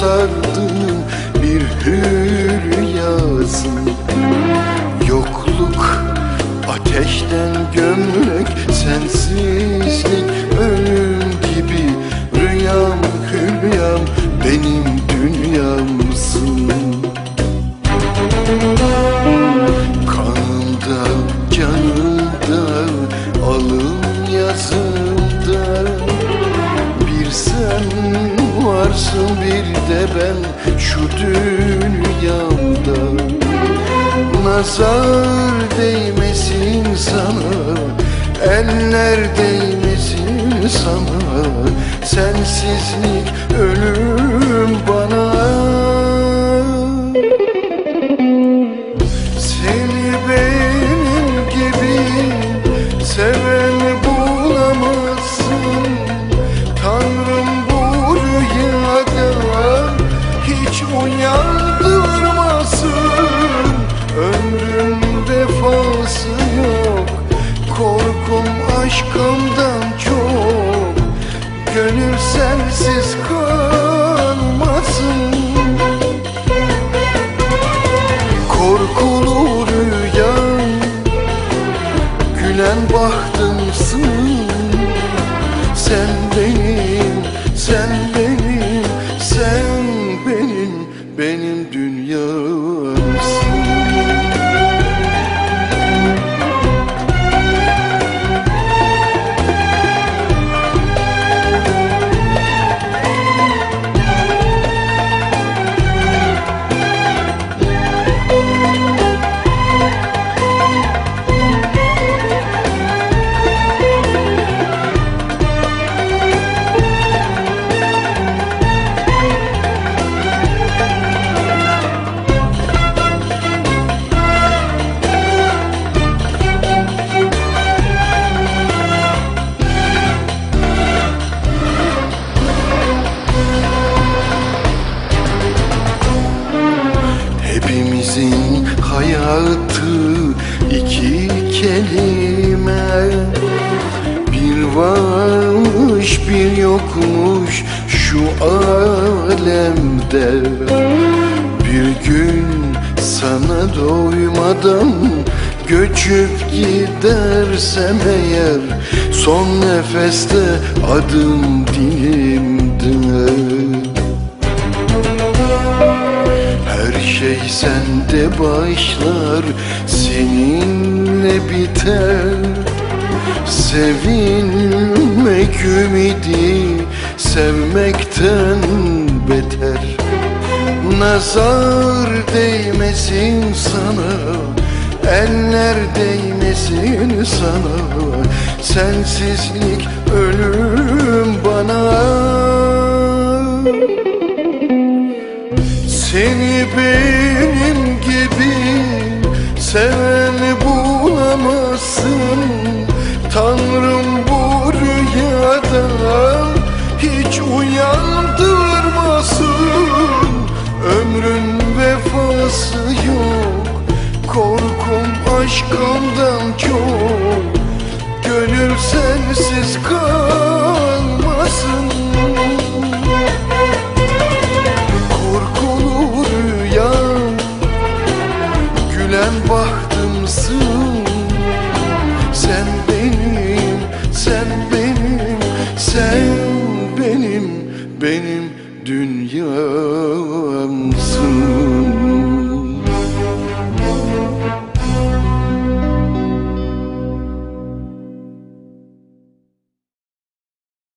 Sardığım bir hülyasın Yokluk ben şu dünyamda. Nazar değmesin sana, eller değmesin sana. Sensizlik ölüm vefası yok. Korkum aşkımdan çok. Gönül sensiz kalmasın varmış bir yokmuş şu alemde. Bir gün sana doymadan göçüp gidersem eğer Son nefeste adım dilimde her şey sende başlar, seninle biter Sevilmek ümidi sevmekten beter. Nazar değmesin sana, eller değmesin sana. Sensizlik ölüm bana. Seni benim gibi seven bulamazsın. Tanrım hiç uyandırmasın Ömrün vefası yok Korkum aşkımdan çok. Gönül sensiz benim dünyamsın